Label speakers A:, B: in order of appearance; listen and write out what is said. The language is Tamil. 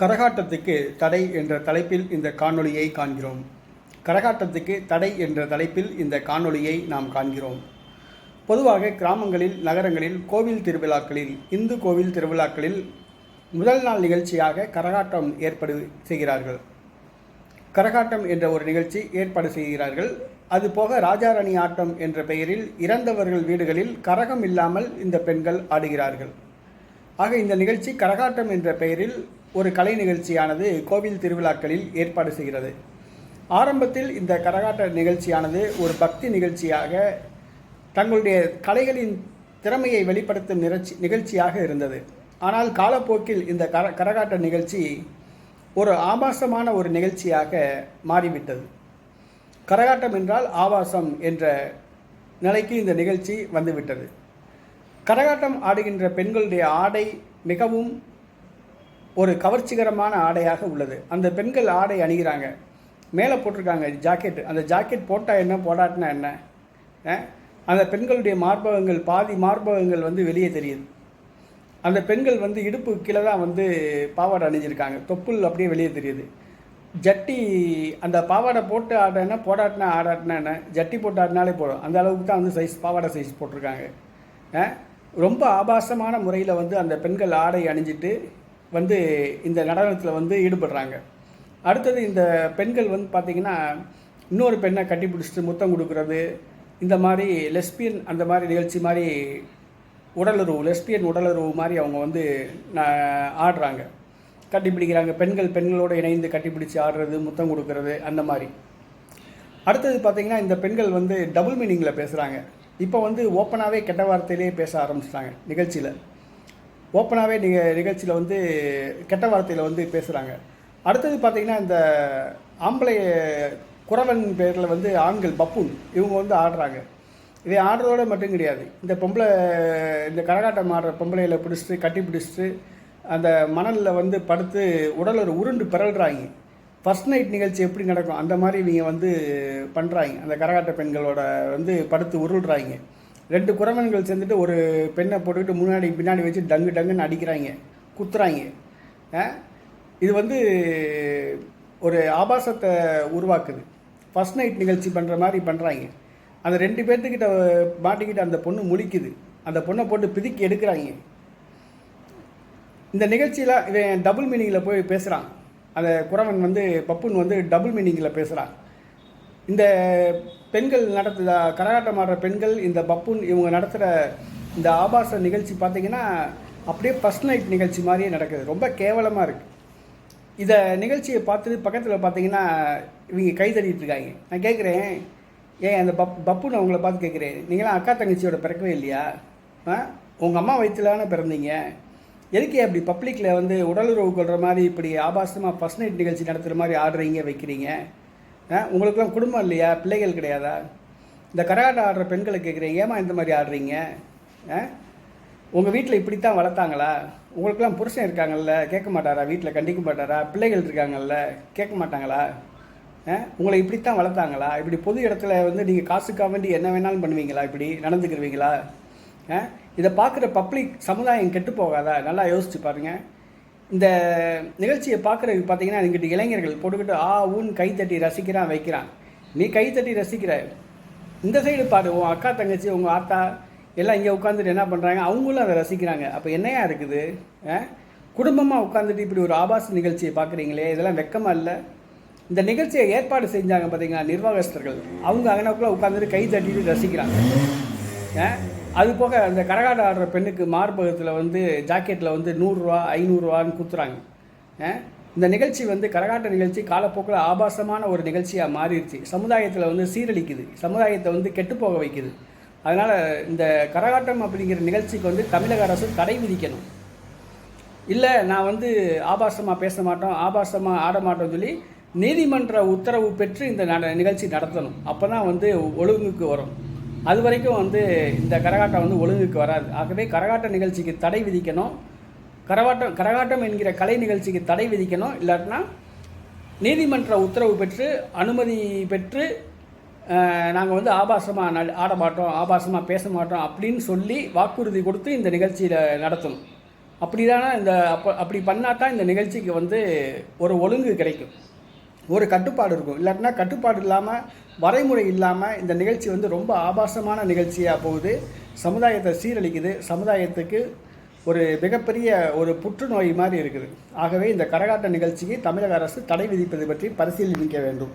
A: கரகாட்டத்துக்கு தடை என்ற தலைப்பில் இந்த காணொளியை காண்கிறோம். கரகாட்டத்துக்கு தடை என்ற தலைப்பில் இந்த காணொளியை நாம் காண்கிறோம். பொதுவாக கிராமங்களில் நகரங்களில் கோவில் திருவிழாக்களில் இந்து கோவில் திருவிழாக்களில் முதல் நாள் நிகழ்ச்சியாக கரகாட்டம் ஏற்பாடு செய்கிறார்கள். கரகாட்டம் என்ற ஒரு நிகழ்ச்சி ஏற்பாடு செய்கிறார்கள். அதுபோக ராஜாராணி ஆட்டம் என்ற பெயரில் இறந்தவர்கள் வீடுகளில் கரகம் இல்லாமல் இந்த பெண்கள் ஆடுகிறார்கள். ஆக இந்த நிகழ்ச்சி கரகாட்டம் என்ற பெயரில் ஒரு கலை நிகழ்ச்சியானது கோவில் திருவிழாக்களில் ஏற்பாடு செய்கிறது. ஆரம்பத்தில் இந்த கரகாட்ட நிகழ்ச்சியானது ஒரு பக்தி நிகழ்ச்சியாக தங்களுடைய கலைகளின் திறமையை வெளிப்படுத்தும் நிகழ்ச்சி நிகழ்ச்சியாக இருந்தது. ஆனால் காலப்போக்கில் இந்த கர கரகாட்ட நிகழ்ச்சி ஒரு ஆபாசமான ஒரு நிகழ்ச்சியாக மாறிவிட்டது. கரகாட்டம் என்றால் ஆபாசம் என்ற நிலைக்கு இந்த நிகழ்ச்சி வந்துவிட்டது. கரகாட்டம் ஆடுகின்ற பெண்களுடைய ஆடை மிகவும் ஒரு கவர்ச்சிகரமான ஆடையாக உள்ளது. அந்த பெண்கள் ஆடை அணிகிறாங்க. மேலே போட்டிருக்காங்க ஜாக்கெட் அந்த ஜாக்கெட் போட்டால் என்ன போடாட்டினா என்ன? அந்த பெண்களுடைய மார்பகங்கள் பாதி மார்பகங்கள் வந்து வெளியே தெரியுது. அந்த பெண்கள் வந்து இடுப்பு கீழே தான் வந்து பாவாடை அணிஞ்சிருக்காங்க. தொப்புள் அப்படியே வெளியே தெரியுது. ஜட்டி அந்த பாவாடை போட்டு ஆடினா போடாட்டினா ஆடாட்டினா என்ன? ஜட்டி போட்டு ஆடினாலே போதும். அந்த அளவுக்கு தான் வந்து சைஸ் பாவாடை சைஸ் போட்டிருக்காங்க. அஹ்? ரொம்ப ஆபாசமான முறையில் வந்து அந்த பெண்கள் ஆடை அணிஞ்சிட்டு வந்து இந்த நடனத்தில் வந்து ஈடுபடுறாங்க. அடுத்தது இந்த பெண்கள் வந்து பார்த்திங்கன்னா இன்னொரு பெண்ணை கட்டி பிடிச்சிட்டு முத்தம் கொடுக்கறது இந்த மாதிரி லெஸ்பியன் அந்த மாதிரி நிகழ்ச்சி மாதிரி உடலுறவு லெஸ்பியன் உடலுறவு மாதிரி அவங்க வந்து ஆடுறாங்க. கட்டி பிடிக்கிறாங்க. பெண்கள் பெண்களோடு இணைந்து கட்டி பிடிச்சி ஆடுறது முத்தம் கொடுக்கறது அந்த மாதிரி. அடுத்தது பார்த்திங்கன்னா இந்த பெண்கள் வந்து டபுள் மீனிங்கில் பேசுகிறாங்க இப்போ வந்து ஓப்பனாகவே கெட்ட வார்த்தையிலே பேச ஆரம்பிச்சிட்டாங்க நிகழ்ச்சியில். ஓப்பனாகவே நிக நிகழ்ச்சியில் வந்து கெட்ட வார்த்தையில் வந்து பேசுகிறாங்க அடுத்தது பார்த்தீங்கன்னா இந்த ஆம்பளை குறவன் பேரில் வந்து ஆண்கள் பப்புன் இவங்க வந்து ஆடுறாங்க. இதை ஆடுறதோட மட்டும் கிடையாது. இந்த பொம்பளை இந்த கரகாட்டம் ஆடுற பொம்பளையில் பிடிச்சிட்டு கட்டி பிடிச்சிட்டு அந்த மணலில் வந்து படுத்து உடல் ஒரு உருண்டு பிறல்றாங்க. ஃபர்ஸ்ட் நைட் நிகழ்ச்சி எப்படி நடக்கும்? அந்த மாதிரி இவங்க வந்து பண்ணுறாங்க அந்த கரகாட்ட பெண்களோட வந்து படுத்து உருள்றாங்க. ரெண்டு குரவன்கள் சேர்ந்துட்டு ஒரு பெண்ணை போட்டுக்கிட்டு முன்னாடி பின்னாடி வச்சு டங்கு டங்குன்னு அடிக்கிறாங்க. குத்துறாங்க. இது வந்து ஒரு ஆபாசத்தை உருவாக்குது. ஃபர்ஸ்ட் நைட் நிகழ்ச்சி பண்ணுற மாதிரி பண்ணுறாங்க அந்த ரெண்டு பேர்த்துக்கிட்ட மாட்டிக்கிட்டு அந்த பொண்ணு முழிக்குது. அந்த பொண்ணை போட்டு பிதுக்கி எடுக்கிறாங்க. இந்த நிகழ்ச்சியில் இவன் டபுள் மீனிங்கில் போய் பேசுகிறான் அந்த குறவன் வந்து பப்புன் வந்து டபுள் மீனிங்கில் பேசுகிறான் இந்த பெண்கள் நடத்துகிற கரகாட்டம் ஆடுற பெண்கள் இந்த பப்புன் இவங்க நடத்துகிற இந்த ஆபாச நிகழ்ச்சி பார்த்தீங்கன்னா அப்படியே ஃபர்ஸ்ட் நைட் நிகழ்ச்சி மாதிரியே நடக்குது. ரொம்ப கேவலமாக இருக்குது இதை நிகழ்ச்சியை பார்த்துட்டு பக்கத்தில் பார்த்தீங்கன்னா இவங்க கை தட்டிட்டு இருக்காங்க. நான் கேட்குறேன் ஏன் அந்த பப் பப்புன்னு அவங்கள பார்த்து கேட்குறேன் நீங்களாம் அக்கா தங்கச்சியோட பிறக்கவே இல்லையா? ஆ? உங்கள் அம்மா வயிற்றுலான பிறந்தீங்க? எதுக்கு அப்படி பப்ளிக்கில் வந்து உடலுறவு கொள்கிற மாதிரி இப்படி ஆபாசமாக ஃபர்ஸ்ட் நைட் நிகழ்ச்சி நடத்துகிற மாதிரி ஆடுறீங்க வைக்கிறீங்க? ஆ உங்களுக்குலாம் குடும்பம் இல்லையா? பிள்ளைகள் கிடையாதா? இந்த கரகாட்டம் ஆடுற பெண்களை கேட்குறீங்க ஏமா இந்த மாதிரி ஆடுறீங்க? ஆ உங்கள் வீட்டில் இப்படி தான் வளர்த்தாங்களா? உங்களுக்கெல்லாம் புருஷன் இருக்காங்கல்ல கேட்க மாட்டாரா வீட்டில் கண்டிக்க மாட்டாரா? பிள்ளைகள் இருக்காங்கல்ல கேட்க மாட்டாங்களா? ஆ? உங்களை இப்படித்தான் வளர்த்தாங்களா? இப்படி பொது இடத்துல வந்து நீங்கள் காசுக்காக வேண்டி என்ன வேணாலும் பண்ணுவீங்களா? இப்படி நடந்துக்கிருவீங்களா? இதை பார்க்குற பப்ளிக் சமுதாயம் கெட்டு போகாதா? நல்லா யோசிச்சு பாருங்கள் இந்த நிகழ்ச்சியை பார்க்குறதுக்கு பார்த்தீங்கன்னா இங்கிட்டு இளைஞர்கள் போட்டுக்கிட்டு ஆ ஊன் கை தட்டி ரசிக்கிறான் வைக்கிறான். நீ கை தட்டி ரசிக்கிற. இந்த சைடு பாரு உன் அக்கா தங்கச்சி உங்கள் ஆத்தா எல்லாம் இங்கே உட்காந்துட்டு என்ன பண்ணுறாங்க அவங்களும் அதை ரசிக்கிறாங்க. அப்போ என்னையா இருக்குது? குடும்பமாக உட்காந்துட்டு இப்படி ஒரு ஆபாச நிகழ்ச்சியை பார்க்குறீங்களே? இதெல்லாம் வெக்கமாக இல்லை? இந்த நிகழ்ச்சியை ஏற்பாடு செஞ்சாங்க பார்த்தீங்களா நிர்வாகஸ்தர்கள். அவங்க அங்கனக்குள்ளே உட்காந்துட்டு கை தட்டிட்டு ரசிக்கிறாங்க. அஹ், அது போக அந்த கரகாட்டம் ஆடுற பெண்ணுக்கு மார்பகத்தில் வந்து ஜாக்கெட்டில் வந்து நூறுரூவா ஐநூறுரூவான்னு குத்துறாங்க. இந்த நிகழ்ச்சி வந்து கரகாட்ட நிகழ்ச்சி காலப்போக்கில் ஆபாசமான ஒரு நிகழ்ச்சியாக மாறிடுச்சு. சமுதாயத்தில் வந்து சீரழிக்குது. சமுதாயத்தை வந்து கெட்டுப்போக வைக்குது. அதனால் இந்த கரகாட்டம் அப்படிங்கிற நிகழ்ச்சிக்கு வந்து தமிழக அரசு தடை விதிக்கணும். இல்லை நான் வந்து ஆபாசமாக பேச மாட்டோம் ஆபாசமாக ஆட மாட்டோம்னு சொல்லி நீதிமன்ற உத்தரவு பெற்று இந்த நட நிகழ்ச்சி நடத்தணும். அப்போ தான் வந்து ஒழுங்குக்கு வரும். அது வரைக்கும் வந்து இந்த கரகாட்டம் வந்து ஒழுங்குக்கு வராது. ஆகவே கரகாட்ட நிகழ்ச்சிக்கு தடை விதிக்கணும். கரகாட்டம் கரகாட்டம் என்கிற கலை நிகழ்ச்சிக்கு தடை விதிக்கணும். இல்லாட்டினா நீதிமன்ற உத்தரவு பெற்று அனுமதி பெற்று நாங்கள் வந்து ஆபாசமாக நட ஆட மாட்டோம் ஆபாசமாக பேச மாட்டோம் அப்படின்னு சொல்லி வாக்குறுதி கொடுத்து இந்த நிகழ்ச்சியில் நடத்தணும். அப்படி தானே இந்த அப்போ அப்படி பண்ணால் தான் இந்த நிகழ்ச்சிக்கு வந்து ஒரு ஒழுங்கு கிடைக்கும். ஒரு கட்டுப்பாடு இருக்கும். இல்லாட்டினா கட்டுப்பாடு இல்லாமல் வரைமுறை இல்லாமல் இந்த நிகழ்ச்சி வந்து ரொம்ப ஆபாசமான நிகழ்ச்சியாக போகுது. சமுதாயத்தை சீரழிக்குது. சமுதாயத்துக்கு ஒரு மிகப்பெரிய ஒரு புற்றுநோய் மாதிரி இருக்குது. ஆகவே இந்த கரகாட்ட நிகழ்ச்சிக்கு தமிழக அரசு தடை விதிப்பது பற்றி பரிசீலிக்க வேண்டும்.